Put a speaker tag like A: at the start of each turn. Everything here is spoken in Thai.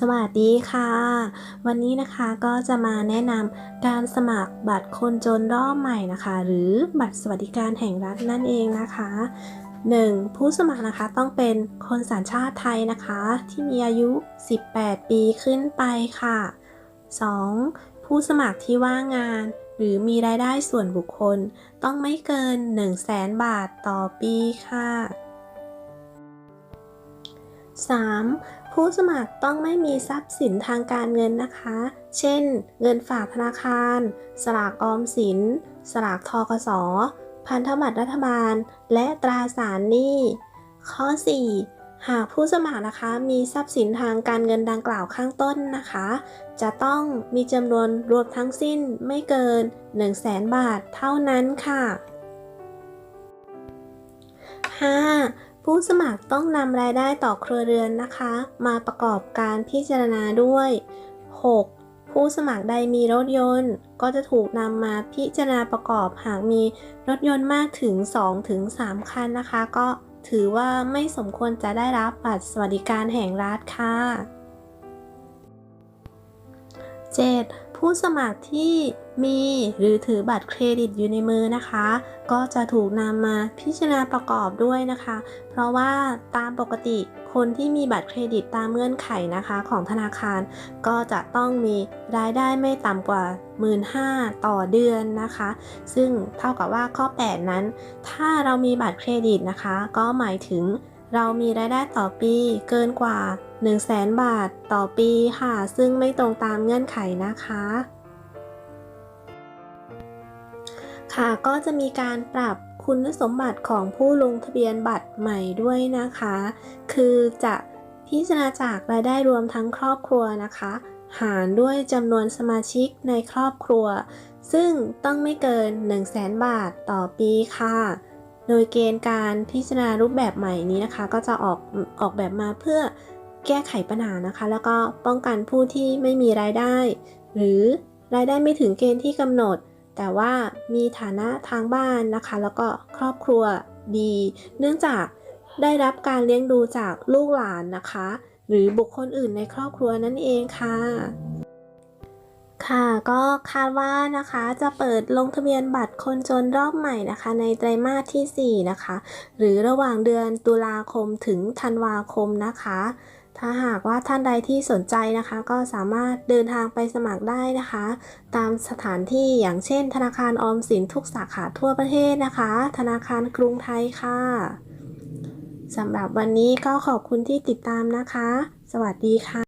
A: สวัสดีค่ะ วันนี้นะคะก็จะมาแนะนำการสมัครบัตรคนจนรอบใหม่นะคะ หรือบัตรสวัสดิการแห่งรัฐนั่นเองนะคะ 1. ผู้สมัครนะคะต้องเป็นคนสัญชาติไทยนะคะ ที่มีอายุ 18 ปีขึ้นไปค่ะ 2. ผู้สมัครที่ว่างงาน หรือมีรายได้ส่วนบุคคล ต้องไม่เกิน 1 0 0 0 0แสนบาทต่อปีค่ะ 3. ผู้สมัครต้องไม่มีทรัพย์สินทางการเงินนะคะ เช่น เงินฝากธนาคาร สลากออมสิน สลากทกส พันธบัตรรัฐบาล และตราสารหนี้ ข้อ 4. หากผู้สมัครนะคะ มีทรัพย์สินทางการเงินดังกล่าวข้างต้นนะคะ จะต้องมีจำนวนรวมทั้งสิ้นไม่เกิน 1 0 0 0 0แสนบาทเท่านั้นค่ะ 5. ผู้สมัครต้องนำรายได้ต่อครัวเรือนนะคะ มาประกอบการพิจารณาด้วย 6. ผู้สมัครใดมีรถยนต์ ก็จะถูกนำมาพิจารณาประกอบหากมีรถยนต์มากถึง 2-3 คันนะคะ ก็ถือว่าไม่สมควรจะได้รับบัตรสวัสดิการแห่งรัฐค่ะ 7. ผู้สมัครที่มีหรือถือบัตรเครดิตอยู่ในมือนะคะ ก็จะถูกนำมาพิจารณาประกอบด้วยนะคะ เพราะว่าตามปกติคนที่มีบัตรเครดิตตามเงื่อนไขนะคะของธนาคาร ก็จะต้องมีรายได้ไม่ต่ำกว่า 15,000 ต่อเดือนนะคะ ซึ่งเท่ากับว่าข้อ 8 นั้น ถ้าเรามีบัตรเครดิตนะคะ ก็หมายถึง เรามีรายได้ต่อปีเกินกว่า 1 0 0 0 0แสนบาทต่อปีค่ะ ซึ่งไม่ตรงตามเงื่อนไขนะคะ ค่ะก็จะมีการปรับคุณสมบัติของผู้ลงทะเบียนบัตรใหม่ด้วยนะคะ คือจะพิจารณาจากรายได้รวมทั้งครอบครัวนะคะ หารด้วยจำนวนสมาชิกในครอบครัว ซึ่งต้องไม่เกิน 1 0 0 0 0แสนบาทต่อปีค่ะ โดยเกณฑ์การพิจารณารูปแบบใหม่นี้นะคะ ก็จะออกออกแบบมาเพื่อแก้ไขปัญหานะคะ แล้วก็ป้องกันผู้ที่ไม่มีรายได้ หรือรายได้ไม่ถึงเกณฑ์ที่กำหนด แต่ว่ามีฐานะทางบ้านนะคะ แล้วก็ครอบครัวดี เนื่องจากได้รับการเลี้ยงดูจากลูกหลานนะคะ หรือบุคคลอื่นในครอบครัวนั่นเองค่ะ ค่ะก็คาดว่านะคะจะเปิดลงทะเบียนบัตรคนจนรอบใหม่นะคะ ในไตรมาสทีสี่ 4 นะคะ หรือระหว่างเดือนตุลาคมถึงธันวาคมนะคะ ถ้าหากว่าท่านใดที่สนใจนะคะ ก็สามารถเดินทางไปสมัครได้นะคะ ตามสถานที่อย่างเช่น ธนาคารออมสินทุกสาขาทั่วประเทศนะคะ ธนาคารกรุงไทยค่ะสำหรับวันนี้ก็ขอบคุณที่ติดตามนะคะ สวัสดีค่ะ